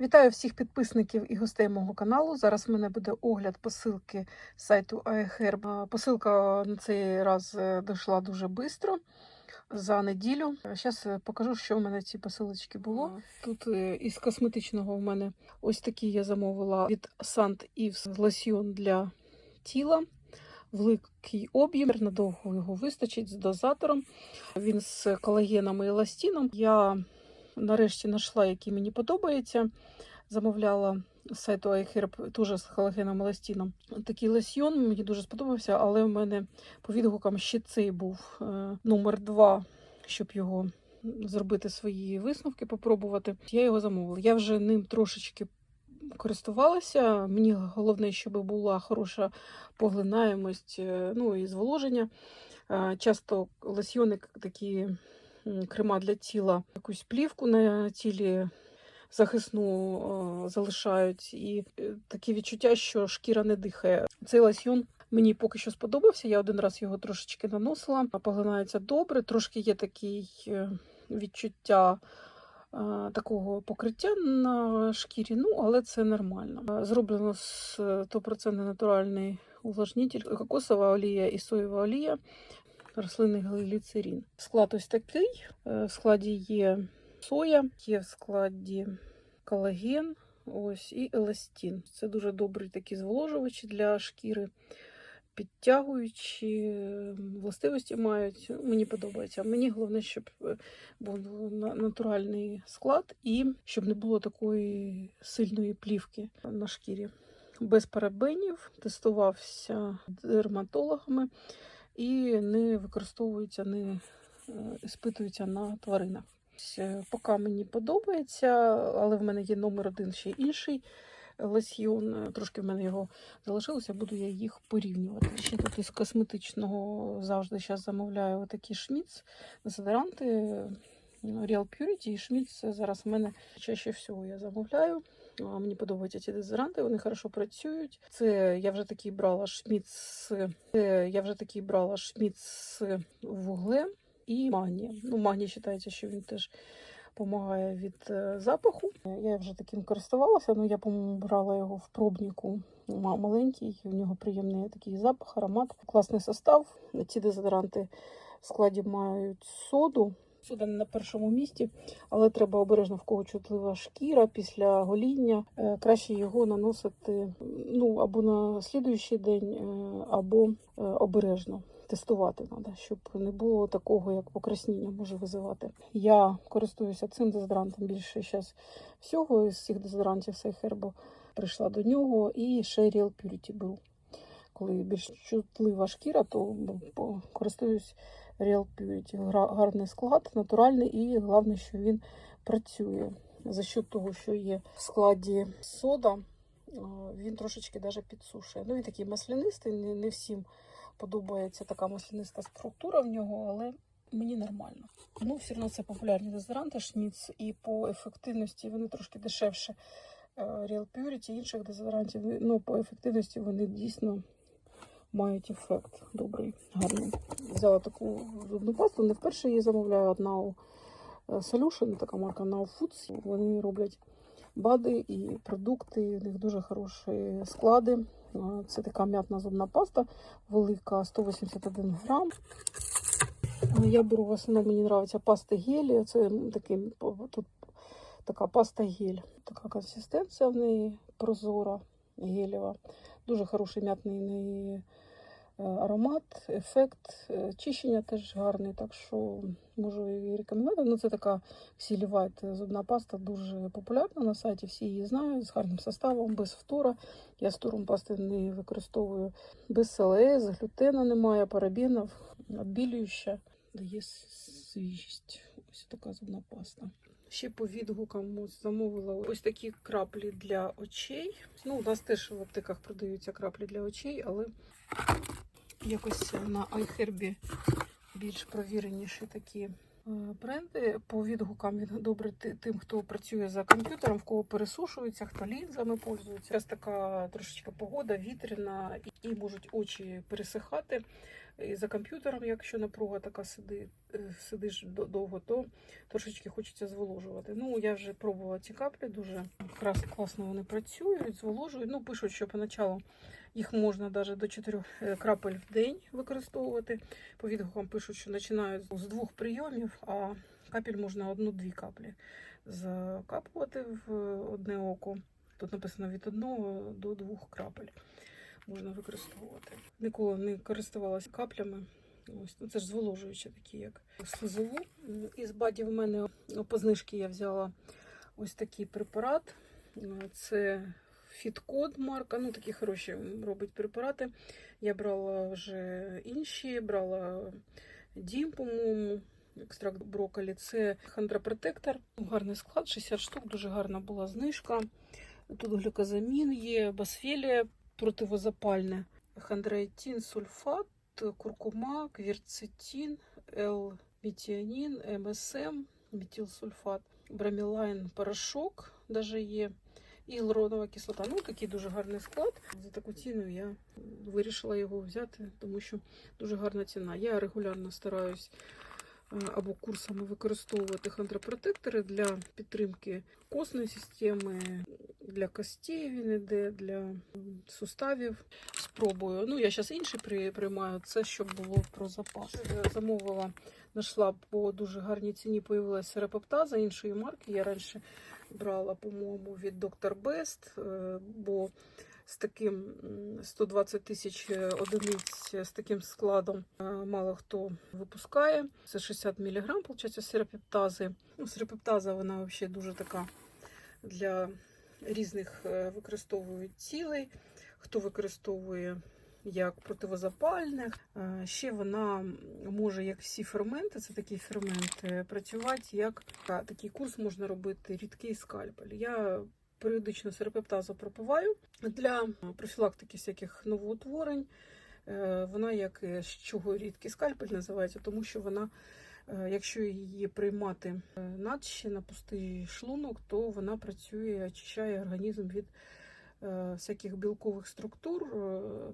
Вітаю всіх підписників і гостей мого каналу. Зараз в мене буде огляд посилки з сайту iHerb. Посилка на цей раз е, дійшла дуже швидко, за неділю. Зараз покажу, що в мене ці посилочки було. Тут е, із косметичного в мене ось такі я замовила від Sant Yves лосьйон для тіла. Великий об'єм, надовго його вистачить з дозатором. Він з колагеном і еластином. Я нарешті знайшла, який мені подобається. Замовляла з сайту iHerb теж з колагеном еластином. Такий лосьйон мені дуже сподобався, але в мене по відгукам ще цей був е, номер 2, щоб його зробити свої висновки, попробувати. Я його замовила. Я вже ним трошечки користувалася. Мені головне, щоб була хороша поглинаємость, е, ну і зволоження. Е, Часто лосьйони такі крема для тіла, якусь плівку на тілі захисну е, залишають, і е, таке відчуття, що шкіра не дихає. Цей лосьйон мені поки що сподобався. Я один раз його трошечки наносила, поглинається добре. Трошки є такий е, відчуття. е, Такого покриття на шкірі, ну але це нормально. Е, Зроблено з 100% натуральний увлажнитель, кокосова олія і соєва олія, рослинний гліцерин. Склад ось такий. Е, В складі є соя, є в складі колаген ось, і еластин. Це дуже добрі такі зволожувачі для шкіри, підтягуючі е, властивості мають. Мені подобається. Мені головне, щоб е, був натуральний склад і щоб не було такої сильної плівки на шкірі. Без парабенів, тестувався дерматологами і не використовується, не іспитується на тваринах. Е, Поки мені подобається, але в мене є номер один ще інший лосьйон. Е, Трошки в мене його залишилося, буду я їх порівнювати. Ще тут із косметичного завжди зараз замовляю такі шміц, дезодоранти е, Real Purity і шміц. Зараз в мене чаще всього я замовляю. Мені подобаються ці дезодоранти, вони хорошо працюють. Це я вже такий брала шміц, це я вже такий брала шміц з вуглем і магнієм. Ну, магній вважається, що він теж допомагає від запаху. Я вже таким користувалася, ну я, по-моєму, брала його в пробнику маленький, у нього приємний такий запах, аромат, класний состав. Ці дезодоранти в складі мають соду. Сода не на першому місці, але треба обережно в кого чутлива шкіра після гоління. Е, Краще його наносити ну або на слідуючий день, е, або е, обережно тестувати треба, щоб не було такого, як покраснення може визивати. Я користуюся цим дезодорантом більше зараз всього із всіх дезодорантів Сайхербо прийшла до нього і ще Real Purity був. Коли більш чутлива шкіра, то бо- користуюсь Real Purity. Гарний склад, натуральний і головне, що він працює. За счет того, що є в складі сода, він трошечки даже підсушує. Ну, він такий маслянистий, не, не всім подобається така масляниста структура в нього, але мені нормально. Ну, все одно це популярні дезодоранти Шміц, і по ефективності вони трошки дешевше е, Real Purity, інших дезодорантів. Ну, по ефективності вони дійсно мають ефект добрий, гарний. Взяла таку зубну пасту, не вперше її замовляю от Now Solution, така марка Now Foods. Вони роблять БАДи і продукти, у них дуже хороші склади. Це така м'ятна зубна паста, велика 181 грам. Я беру в основному, мені подобається паста гелі. Це такий, тут така паста гель. Така консистенція в неї прозора, гелєва. Дуже хороший м'ятний е, аромат, ефект, е, чищення теж гарний, так що можу її рекомендувати. Ну, це така Сілівайт зубна паста дуже популярна на сайті, всі її знають з гарним составом, без фтора. Я з фтором пасти не використовую без СЛС, глютена немає, парабенів, відбілююча, дає свіжість. Ось така зубна паста. Ще по відгукам замовила ось такі краплі для очей. Ну, у нас теж в аптеках продаються краплі для очей, але якось на iHerb більш провіреніші такі е, бренди. По відгукам він добре тим, хто працює за комп'ютером, в кого пересушується, хто лінзами пользується. Зараз така трошечки погода вітряна і можуть очі пересихати. І за комп'ютером, якщо напруга така сиди, е, сидиш довго, то трошечки хочеться зволожувати. Ну, я вже пробувала ці каплі, дуже якраз класно вони працюють, зволожують. Ну, пишуть, що поначалу їх можна навіть до 4 крапель в день використовувати. По відгукам пишуть, що починають з двох прийомів, а капель можна одну-дві каплі закапувати в одне око. Тут написано від одного до двох крапель можна використовувати. Ніколи не користувалася каплями. Ось ну, це ж зволожуючі такі, як слизову. Із бадів в мене по знижки я взяла ось такий препарат. Це Фіткод марка. Ну такі хороші робить препарати. Я брала вже інші, брала Дім, по-моєму. Екстракт брокколі. Це хондропротектор. Гарний склад, 60 штук, дуже гарна була знижка. Тут глюкозамін є, басфелія противозапальне, хондроїтин, сульфат, куркума, кверцетин, L-вітіанін, МСМ, метилсульфат, бромелайн, порошок даже є. І гіалуронова кислота. Ну, такий дуже гарний склад. За таку ціну я вирішила його взяти, тому що дуже гарна ціна. Я регулярно стараюсь е, або курсами використовувати хондропротектори для підтримки костної системи, для костей він іде, для суставів. Спробую. Ну, я зараз інший приймаю. Це щоб було про запас. Замовила, знайшла по дуже гарній ціні. Появилася серапептаза іншої марки. Я раніше брала, по-моєму, від Доктор Бест, е, бо з таким 120 тисяч одиниць з таким складом е, мало хто випускає. Це 60 мг, виходить, серапептази. Ну, серапептаза, вона взагалі дуже така для різних е, використовують цілей, хто використовує як противозапальне. Е, Ще вона може, як всі ферменти, це такий фермент, е, працювати як такий курс можна робити рідкий скальпель. Я періодично серапептазу пропиваю для профілактики всяких новоутворень. Е, Вона як з чого рідкий скальпель називається, тому що вона, е, якщо її приймати е, надще на пустий шлунок, то вона працює, очищає організм від всяких білкових структур.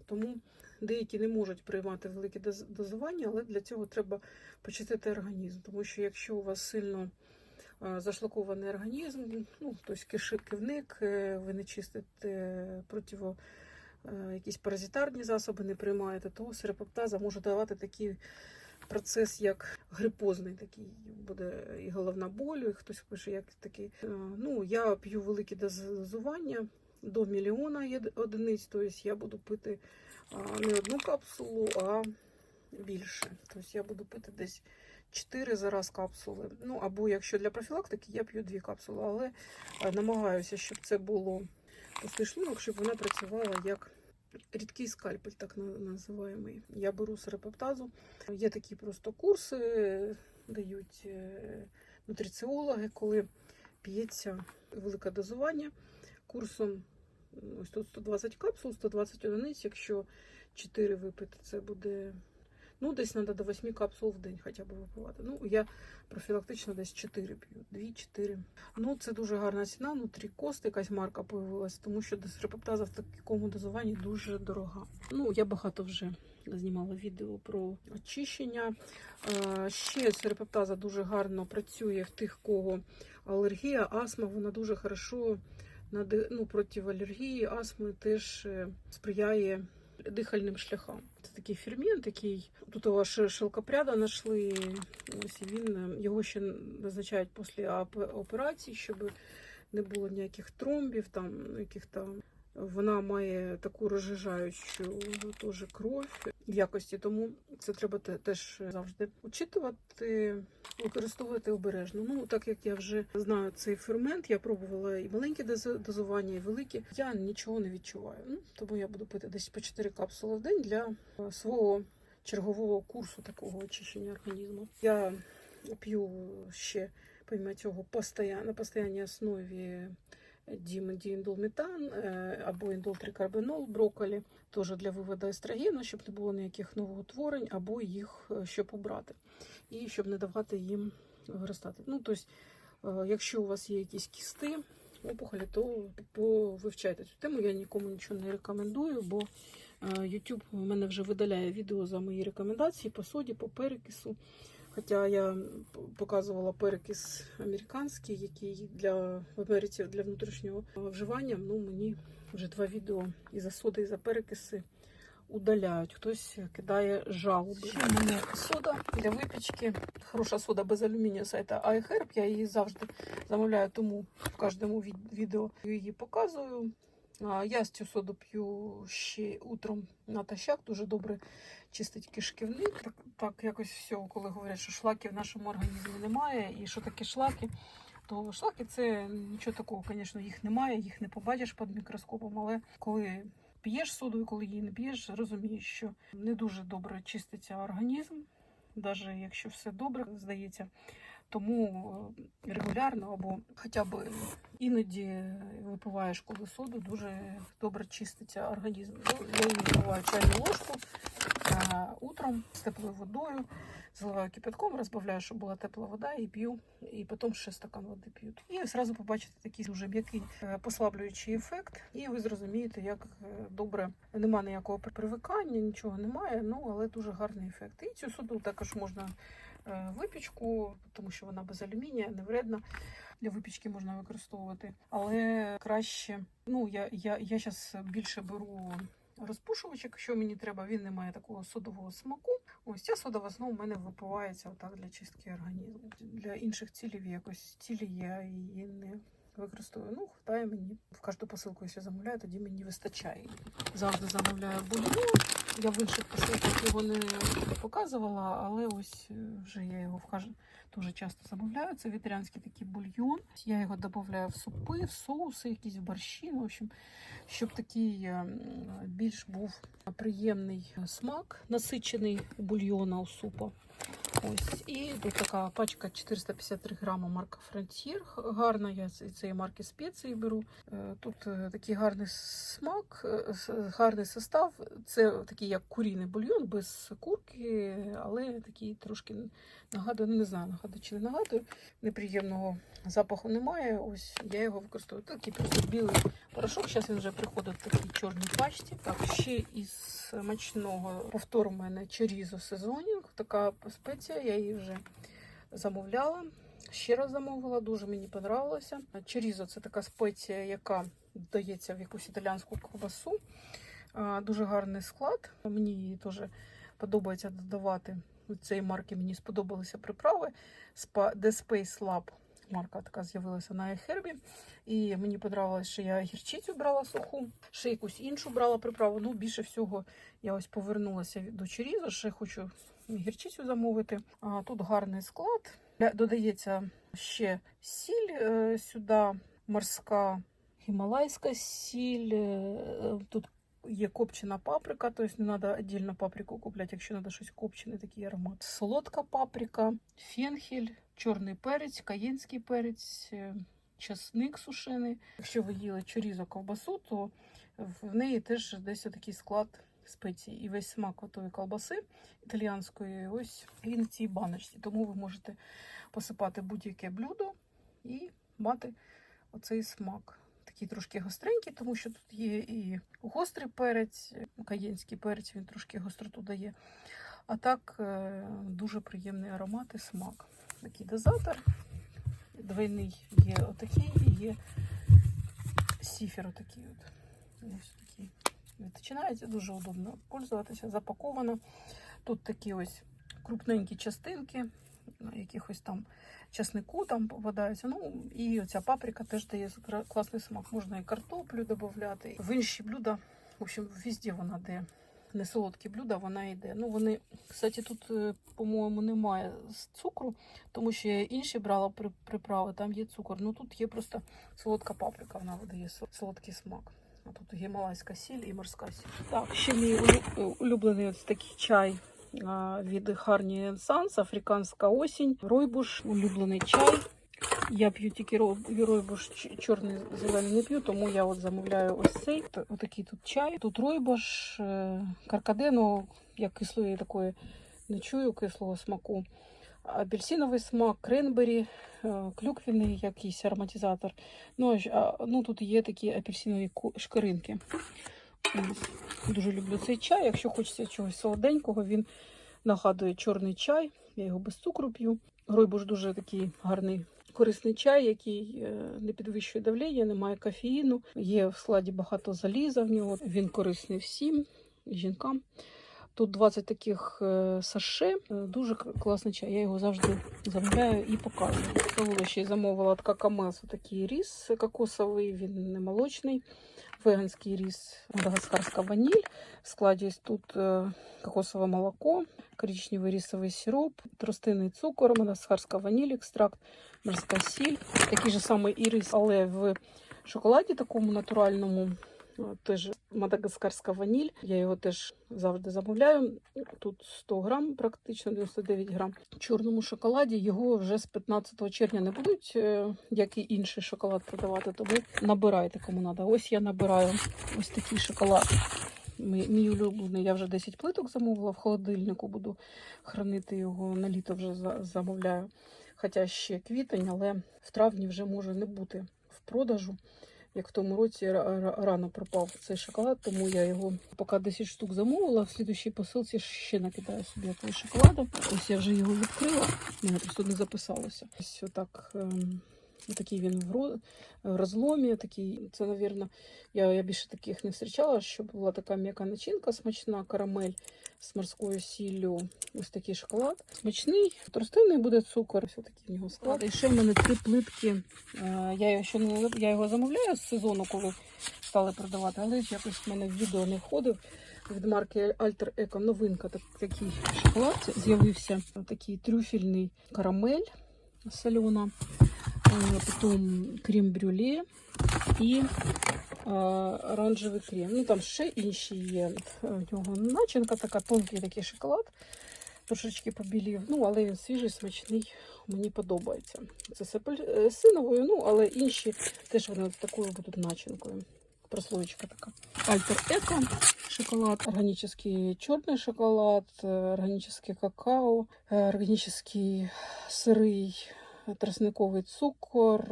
Тому деякі не можуть приймати великі дозування, але для цього треба почистити організм. Тому що якщо у вас сильно зашлакований організм, ну, тобто кишиківник, е, ви не чистите противо е, якісь паразитарні засоби не приймаєте, то серапептаза може давати такий процес, як грипозний такий. Буде і головна боль, і хтось пише, як такий. Е, Ну, я п'ю великі дозування до мільйона одиниць, тобто я буду пити не одну капсулу, а більше. Тобто я буду пити десь 4 за раз капсули. Ну, або якщо для профілактики, я п'ю 2 капсули, але е, намагаюся, щоб це було пустий шлунок, щоб вона працювала як рідкий скальпель, так на- називаємий. Я беру серапептазу. Є такі просто курси, дають е, нутриціологи, коли п'ється велике дозування курсом. Ось тут 120 капсул, 120 одиниць. Якщо 4 випити, це буде. Ну, десь треба до 8 капсул в день хоча б випивати. Ну, я профілактично десь 4 п'ю, 2-4. Ну, це дуже гарна ціна. Ну, кост якась марка появилась, тому що дисрептаза в такому дозуванні дуже дорога. Ну, я багато вже знімала відео про очищення. Е, Ще серпептаза дуже гарно працює в тих, кого алергія, астма, вона дуже хорошо ну, проти алергії, астми теж е, сприяє дихальним шляхам. Такий фірмін, який тут його шелкопряда знайшли. Ось він е, його ще назначають після операції, щоб не було ніяких тромбів, там яких там. Вона має таку розжижаючу теж кров якості, тому це треба те- теж завжди учитувати, використовувати обережно. Ну, так як я вже знаю цей фермент, я пробувала і маленькі дозування, і великі. Я нічого не відчуваю. Ну, тому я буду пити десь по 4 капсули в день для е, свого чергового курсу такого очищення організму. Я п'ю ще помимо цього постоянно, на постійній основі дім дііндолметан е, або індолтрикарбинол, брокколі, теж для виводу естрогену, щоб не було ніяких новоутворень, або їх е, щоб убрати, і щоб не давати їм виростати. Ну, тобто, е, якщо у вас є якісь кісти, опухолі, то повивчайте цю тему. Я нікому нічого не рекомендую, бо YouTube мене вже видаляє відео за мої рекомендації по соді, по перекису. Хоча я показувала перекис американський, який для в для внутрішнього вживання. Ну мені вже два відео і за соди, і за перекиси удаляють. Хтось кидає жалоби. Ще в мене сода для випічки. Хороша сода без алюмінію сайта iHerb. Я її завжди замовляю, тому в кожному від- відео її показую. Я з цю соду п'ю ще утром натощак, дуже добре чистить кишківник. Так, так якось все, коли говорять, що шлаків в нашому організмі немає, і що таке шлаки, то шлаки це нічого такого, звісно, їх немає, їх не побачиш під мікроскопом, але коли п'єш соду і коли її не п'єш, розумієш, що не дуже добре чиститься організм, навіть якщо все добре, здається. Тому е, регулярно або хоча б іноді випиваєш коли соду, дуже добре чиститься організм. Ну, Я випиваю чайну ложку а, утром з теплою водою, заливаю кипятком, розбавляю, щоб була тепла вода, і п'ю, і потім ще стакан води п'ю. І одразу побачите такий дуже м'який е, послаблюючий ефект, і ви зрозумієте, як е, добре нема ніякого привикання, нічого немає, ну але дуже гарний ефект. І цю соду також можна е, випічку, тому що вона без алюмінія, не вредна. Для випічки можна використовувати, але краще. Ну я, я, я зараз більше беру розпушувач, якщо мені треба, він не має такого содового смаку. Ось ця сода в основному в мене випивається отак для чистки організму. Для інших цілів якось цілі я її не використовую. Ну, хватає мені. В кожну посилку, якщо замовляю, тоді мені вистачає. Завжди замовляю бульйон. Я в інших посилках його не показувала, але ось е, вже я його вхожу, Дуже часто замовляю. Це вітрянський такий бульйон. Я його додаю в супи, в соуси, якісь в борщі. Ну, в общем, щоб такий е, більш був приємний смак, насичений бульйона у супа. Ось. І тут така пачка 453 грама марка Frontier. Гарна, я цієї марки спеції беру. Е, Тут е, такий гарний смак, е, гарний состав. Це такий як курійний бульйон без курки, але такий трошки нагадує, не знаю, нагадує чи не нагадує. Неприємного запаху немає. Ось я його використовую. Такий просто білий порошок. Зараз він вже приходить в такій чорній пачці. Так, ще із смачного повтор у мене чорізо сезонінг. Така спеція, я її вже замовляла. Ще раз замовила, дуже мені подобалося. Чорізо це така спеція, яка додається в якусь італіанську ковбасу. Дуже гарний склад. Мені її теж подобається додавати. У цієї марки мені сподобалися приправи. The Space Lab марка така з'явилася на iHerb. І мені подобалось, що я гірчицю брала суху, ще якусь іншу брала приправу. Ну, більше всього я ось повернулася до чорізу, ще хочу гірчицю замовити. А, тут гарний склад. Додається ще сіль е, сюди, морська гімалайська сіль. е, Тут є копчена паприка, тобто не треба віддільно паприку купляти, якщо треба щось копчене, такий аромат. Солодка паприка, фенхель, чорний перець, каєнський перець, е, часник сушений. Якщо ви їли чорізо ковбасу, то в неї теж десь такий склад спецій і весь смак готової колбаси італіянської. Ось він в цій баночці. Тому ви можете посипати будь-яке блюдо і мати оцей смак. Такий трошки гостренький, тому що тут є і гострий перець, каєнський перець, він трошки гостроту дає. А так е, дуже приємний аромат і смак. Такий дозатор. Двойний є отакий і є сіфер отакий. От. Ось такий. Відчинається, дуже удобно пользуватися, запаковано. Тут такі ось крупненькі частинки, якихось там часнику там попадаються. Ну і оця паприка теж дає класний смак. Можна і картоплю додати. В інші блюда, в общем, везде вона де. Не солодкі блюда, вона йде. Ну, вони, кстати, тут, е, по-моєму, немає цукру, тому що я інші брала приправи, там є цукор. Ну тут є просто солодка паприка, вона видає сол- солодкий смак. А тут гімалайська сіль і морська сіль. Так, ще мій улюблений ось такий чай від Harney Sons, африканська осінь, ройбуш, улюблений чай. Я п'ю тільки ройбуш, чорний зелений не п'ю, тому я от замовляю ось цей. Отакий тут чай. Тут ройбуш, е, каркадену, я кислої такої не чую, кислого смаку. Апельсиновий смак, кренбері, е, якийсь ароматизатор. Ну, а ну тут є такі апельсинові шкаринки. Дуже люблю цей чай. Якщо хочеться чогось солоденького, він нагадує чорний чай. Я його без цукру п'ю. Ройбуш дуже такий гарний корисний чай, який е, не підвищує давлення, не має кофеїну. Є в складі багато заліза в нього. Він корисний всім жінкам. Тут 20 таких е, саше. Е, Дуже класний чай. Я його завжди замовляю і показую. Ще замовила от какамес, такий ріс кокосовий, він не молочний. Веганський рис, мадагаскарская ваниль. В складі тут е, кокосове молоко, коричневый рісовий сироп, тростинний цукор, мадагаскарська ваніль, екстракт, морська сіль. Такий же самий і рис, але в шоколаді такому натуральному. Е, Теж мадагаскарська ваніль. Я його теж завжди замовляю. Тут 100 грам, практично 99 грам. В чорному шоколаді його вже з 15 червня не будуть, е, як і інший шоколад продавати. Тому набирайте кому треба. Ось я набираю ось такий шоколад. Мій, улюблений, я вже 10 плиток замовила в холодильнику, буду хранити його на літо вже за- замовляю. Хоча ще квітень, але в травні вже може не бути в продажу. Як в тому році ра- ра- рано пропав цей шоколад, тому я його поки 10 штук замовила. В слідущій посилці ще накидаю собі того шоколаду. Ось я вже його відкрила. Мене просто не записалося. Ось отак. ем, Такий він в розломі. Такий, це, навірно, я, я більше таких не зустрічала, щоб була така м'яка начинка, смачна карамель з морською сіллю. Ось такий шоколад. Смачний, тростинний буде цукор. Ось такий в нього склад. І ще в мене три плитки. Е, Я його ще не я його замовляю з сезону, коли стали продавати, але якось в мене в відео не входив. Від марки Alter Eco новинка так, такий шоколад з'явився. Такий трюфельний карамель солена, потім крем-брюле і оранжевий крем. Ну там ще інші є. Нього начинка така, тонкий такий шоколад. Трошечки побілів. Ну, але він свіжий, смачний, мені подобається. Це з ну, але інші теж вони такою будуть начинкою. Прослоєчка така. Альтер Еко шоколад, органический черный шоколад, е, органический какао, е, органический сырий тростниковий цукор,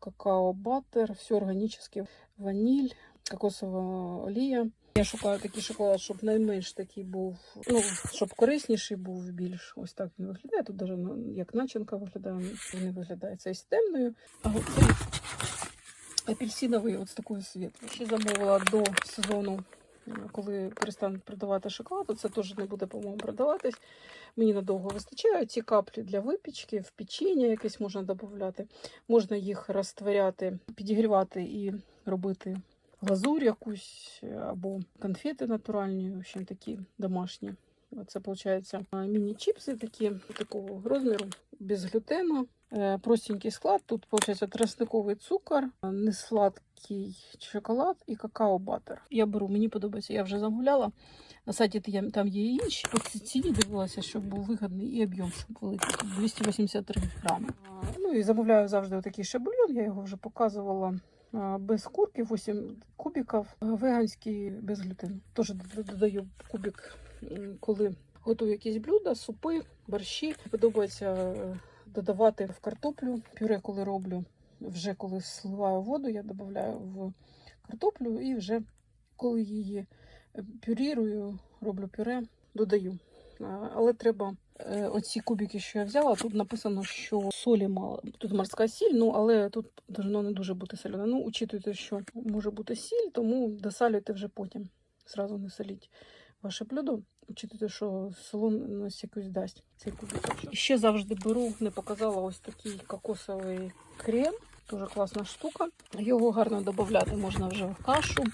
какао-баттер, все органічне, ваніль, кокосова олія. Я шукаю такий шоколад, щоб найменш такий був, ну, щоб корисніший був більш. Ось так він виглядає. Тут навіть як начинка виглядає, він не виглядає цей з темною. А цей апельсиновий, от з такою світлою. Ще замовила до сезону, коли перестануть продавати шоколад, то це теж не буде, по-моєму, продаватись. Мені надовго вистачає. Ці каплі для випічки, в печіння якесь можна додати. Можна їх розтворяти, підігрівати і робити глазурь якусь або конфети натуральні, в общем, такі домашні. Це виходить міні-чіпси такі такого розміру, без глютену. Е, Простенький склад. Тут виходить тростниковий цукор, несладкий шоколад і какао-баттер. Я беру, мені подобається, я вже замовляла. На сайті там є і інші. По ціні дивилася, щоб був вигідний і об'єм, щоб великий. Тут 283 грами. Ну і замовляю завжди такий шабульон, я його вже показувала. Без курки 8 кубиків, веганський без глютену. Теж додаю кубик, коли готую якісь блюда, супи, борщі. Подобається е, додавати в картоплю. Пюре, коли роблю, вже коли сливаю воду, я додаю в картоплю і вже коли її е, пюрірую, роблю пюре, додаю. Але треба е, оці кубики, що я взяла, тут написано, що солі мало. Тут морська сіль, ну але тут должно не дуже бути солене. Ну, учитуйте, що може бути сіль, тому досалюйте вже потім. Зразу не соліть ваше блюдо. Учитуйте, що солоність якусь дасть цей кубик. Ще завжди беру, не показала ось такий кокосовий крем. Дуже класна штука. Його гарно додати можна вже в кашу.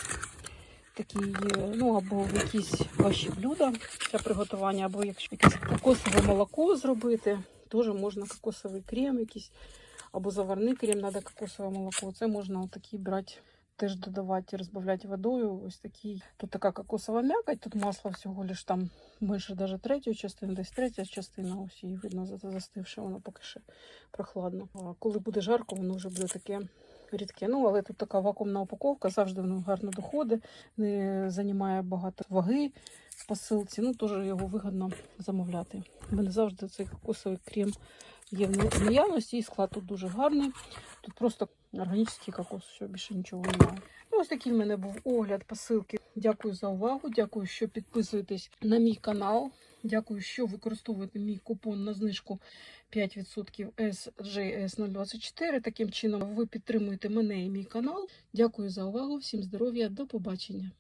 Такий, е, ну або в якісь ваші блюда для приготування, або якщо якесь кокосове молоко зробити, теж можна кокосовий крем, якийсь, або заварний крем, треба кокосове молоко. Це можна отакий брати, теж додавати, розбавляти водою. Ось такий. Тут така кокосова м'якоть, тут масло всього лиш там менше навіть третьої частини, десь третя частина, ось її видно за- застивше, воно поки ще прохладно. А коли буде жарко, воно вже буде таке рідке. Ну, але тут така вакуумна упаковка, завжди воно гарно доходить, не займає багато ваги в посилці. Ну, теж його вигідно замовляти. У мене завжди цей кокосовий крем є в наявності, і склад тут дуже гарний. Тут просто органічний кокос, все, більше нічого немає. Ну, ось такий в мене був огляд посилки Дякую за увагу. Дякую, що підписуєтесь на мій канал. Дякую, що використовуєте мій купон на знижку 5% SJS024. Таким чином ви підтримуєте мене і мій канал. Дякую за увагу. Всім здоров'я. До побачення.